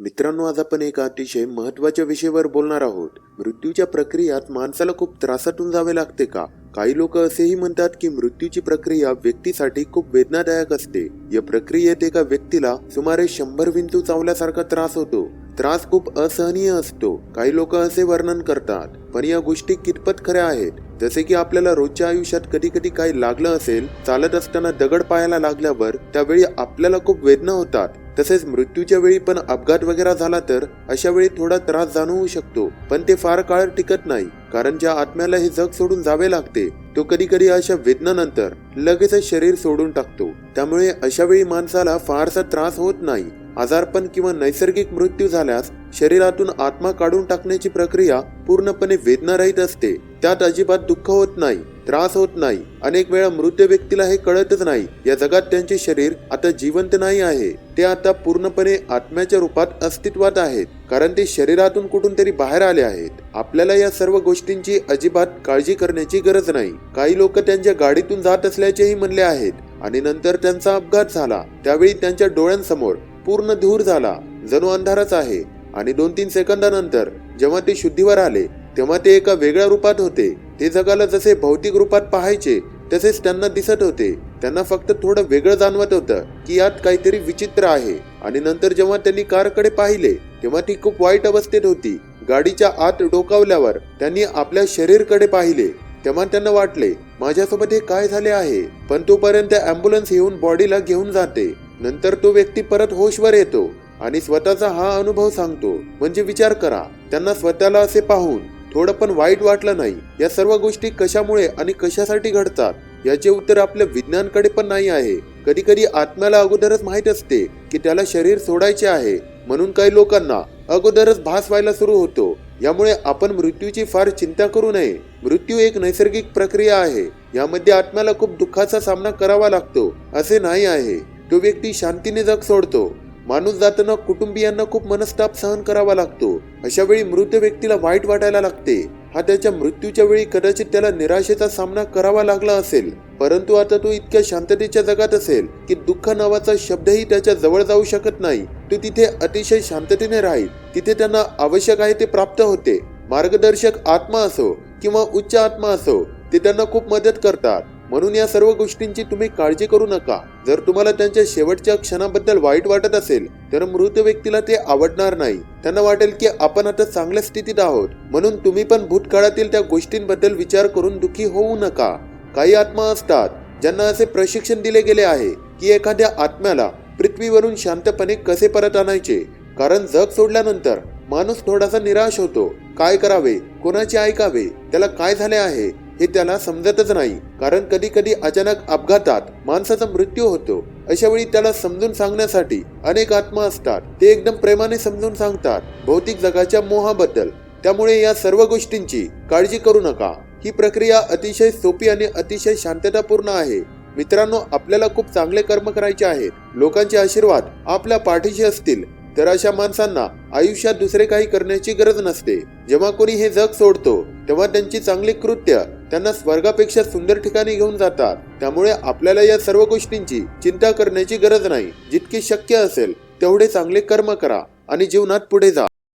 मित्रांनो आज आपण एका अतिशय महत्त्वाच्या विषयावर बोलणार आहोत. मृत्यूच्या प्रक्रियात माणसाला खूप त्रासातून जावे लागते का? काही लोक असेही म्हणतात की मृत्यूची प्रक्रिया व्यक्तीसाठी खूप वेदनादायक असते. या प्रक्रियेत एका व्यक्तीला सुमारे शंभर विंचू चावल्यासारखा त्रास होतो. त्रास खूप असहनीय असतो. काही लोक असे वर्णन करतात पण या गोष्टी कितपत खऱ्या आहेत? जसे की आपल्याला रोजच्या आयुष्यात कधी कधी काही लागलं असेल चालत असताना दगड पायाला लागल्यावर त्यावेळी आपल्याला खूप वेदना होतात. तसेच मृत्यूच्या वेळी पण अपघात वगैरे झाला तर अशा वेळी थोडा त्रास जाणवू शकतो पण ते फार काळ टिकत नाही कारण ज्या आत्म्याला हे जग सोडून जावे लागते तो कधी कधी अशा वेदनानंतर लगेचच शरीर सोडून टाकतो. त्यामुळे अशा वेळी माणसाला फारसा त्रास होत नाही. आजारपण किंवा नैसर्गिक मृत्यू झाल्यास शरीरातून आत्मा काढून टाकण्याची प्रक्रिया पूर्णपणे वेदनारहित असते. त्यात अजिबात दुःख होत नाही त्रास होत नाही अनेक वेळा मृत व्यक्तीला हे कळतच नाही. या जगात त्यांचे शरीर आता जिवंत नाही आहे. ते आता पूर्णपणे आत्म्याच्या रूपात अस्तित्वात आहेत कारण ते शरीरातून कुठून तरी बाहेर आले आहेत. आपल्याला या सर्व गोष्टींची अजिबात काळजी करण्याची गरज नाही. काही लोक त्यांच्या गाडीतून जात असल्याचेही म्हणले आहेत आणि नंतर त्यांचा अपघात झाला. त्यावेळी त्यांच्या डोळ्यांसमोर पूर्ण धूर झाला. जणू अंधारच आहे आणि दोन तीन सेकंदानंतर जेव्हा ते शुद्धीवर आले तेव्हा ते एका वेगळ्या रूपात होते. ते जगाला जसे भौतिक रूपात पाहायचे तसेच त्यांना दिसत होते. त्यांना फक्त थोडं वेगळं जाणवत होतं की यात काहीतरी विचित्र आहे. आणि नंतर जेव्हा त्यांनी कारकडे पाहिले तेव्हा ती खूप वाईट अवस्थेत होती. गाडीच्या आत डोकावल्यावर त्यांनी आपल्या शरीरकडे पाहिले. तेव्हा त्यांना वाटले माझ्यासोबत हे काय झाले आहे? पण तोपर्यंत अँब्युलन्स येऊन बॉडीला घेऊन जाते. नंतर तो व्यक्ती परत होशवर येतो आणि स्वतःचा हा अनुभव सांगतो. म्हणजे विचार करा त्यांना स्वतःला असे पाहून. थोडं पण वाईट वाटलं नाही. या सर्व गोष्टी कशामुळे आणि कशासाठी घडतात याचे उत्तर आपल्या विज्ञानकडे पण नाही आहे. कधी कधी आत्म्याला अगोदरच माहीत असते की त्याला शरीर सोडायचे आहे. म्हणून काही लोकांना अगोदरच भास व्हायला सुरू होतो. यामुळे आपण मृत्यूची फार चिंता करू नये. मृत्यू एक नैसर्गिक प्रक्रिया आहे. यामध्ये आत्म्याला खूप दुःखाचा सामना करावा लागतो असे नाही आहे. तो व्यक्ती शांतीने जग सोडतो. माणूस जाताना कुटुंबियांना खूप मनस्ताप सहन करावा लागतो. अशा वेळी मृत व्यक्तीला वाईट वाटायला लागते. हा त्याच्या मृत्यूच्या वेळी कदाचित त्याला निराशेचा सामना करावा लागला असेल. परंतु आता तो इतक्या शांततेच्या जगात असेल की दुःख नावाचा शब्दही त्याच्याजवळ जाऊ शकत नाही. तो तिथे अतिशय शांततेने राहील. तिथे त्यांना आवश्यक आहे ते प्राप्त होते. मार्गदर्शक आत्मा असो किंवा उच्च आत्मा असो ते त्यांना खूप मदत करतात. म्हणून या सर्व गोष्टींची तुम्ही काळजी करू नका. जर तुम्हाला त्यांच्या शेवटच्या क्षणाबद्दल वाईट वाटत असेल तर मृत व्यक्तीला ते आवडणार नाही. त्यांना वाटेल की आपण आता चांगल्या स्थितीत आहोत. म्हणून तुम्ही पण भूतकाळातील त्या गोष्टींबद्दल विचार करून दुखी होऊ नका. काही आत्मा असतात ज्यांना असे प्रशिक्षण दिले गेले आहे की एखाद्या आत्म्याला पृथ्वीवरून शांतपणे कसे परत आणायचे? कारण जग सोडल्यानंतर माणूस थोडासा निराश होतो. काय करावे? कोणाचे ऐकावे? त्याला काय झाले आहे? हे त्याला समजतच नाही. कारण कधी कधी अचानक अपघातात माणसाचा मृत्यू होतो. अशा वेळी त्याला समजून सांगण्यासाठी अनेक आत्मा असतात. ते एकदम प्रेमाने समजून सांगतात. भौतिक जगाच्या मोहाबद्दल. त्यामुळे या सर्व गोष्टींची काळजी करू नका. ही प्रक्रिया अतिशय सोपी आणि अतिशय शांततापूर्ण आहे. मित्रांनो आपल्याला खूप चांगले कर्म करायचे आहेत. लोकांचे आशीर्वाद आपल्या पाठीशी असतील. तर अशा माणसांना आयुष्यात दुसरे काही करण्याची गरज नसते. जेव्हा कोणी हे जग सोडतो तेव्हा त्यांची चांगली कृत्य त्यांना स्वर्गापेक्षा सुंदर ठिकाणी घेऊन जातात. त्यामुळे आपल्याला या सर्व गोष्टींची चिंता करण्याची गरज नाही. जितके शक्य असेल तेवढे चांगले कर्म करा आणि जीवनात पुढे जा.